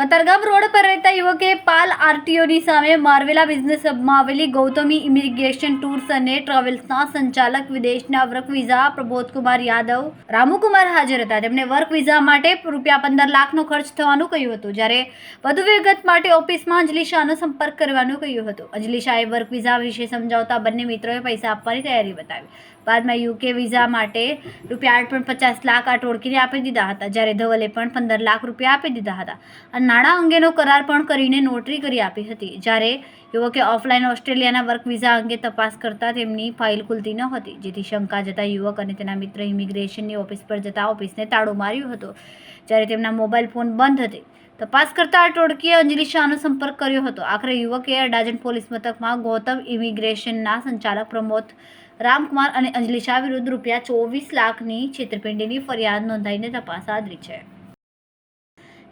Katargam road પર રહેતા યુવકે પાલ આરટીઓની સામે મારવેલા બિઝનેસ હબમાં આવેલી ગૌતમી ઇમિગ્રેશન ટૂર્સ અને ટ્રાવેલ્સના સંચાલક વિદેશના વર્ક વિઝા પ્રબોધકુમાર યાદવ, રામુકુમાર હાજર હતા. તેમણે વર્ક વિઝા માટે રૂપિયા પંદર લાખનો ખર્ચ થવાનું કહ્યું હતું. જ્યારે વધુ વિગત માટે ઓફિસમાં અંજલિ શાહનો સંપર્ક કરવાનું કહ્યું હતું. અંજલિ શાહે વર્ક વિઝા વિશે સમજાવતા બંને મિત્રોએ પૈસા આપવાની તૈયારી બતાવી. બાદમાં યુકે વિઝા માટે રૂપિયા આઠ પણ પચાસ લાખ આ ટોળકીને આપી દીધા હતા. જ્યારે ધવલે પણ પંદર લાખ રૂપિયા આપી દીધા હતા. અને નાણાં અંગેનો કરાર પણ કરીને નોટરી કરી આપી હતી. જ્યારે યુવકે ઓફલાઈન ઓસ્ટ્રેલિયાના વર્ક વિઝા અંગે તપાસ કરતા તેમની ફાઇલ ખુલતી ન હતી, જેથી શંકા જતા યુવક અને તેના મિત્ર ઇમિગ્રેશનની ઓફિસ પર જતા ઓફિસને તાળું માર્યું હતું. જ્યારે તેમના મોબાઈલ ફોન બંધ હતી, તપાસ કરતા ટોળકીએ અંજલિ શાહનો સંપર્ક કર્યો હતો. આખરે યુવકે અડાજણ પોલીસ મથકમાં ગૌતમ ઇમિગ્રેશનના સંચાલક પ્રમોદ રામકુમાર અને અંજલિ શાહ વિરુદ્ધ રૂપિયા ચોવીસ લાખની છેતરપિંડીની ફરિયાદ નોંધાઈને તપાસ આદરી છે.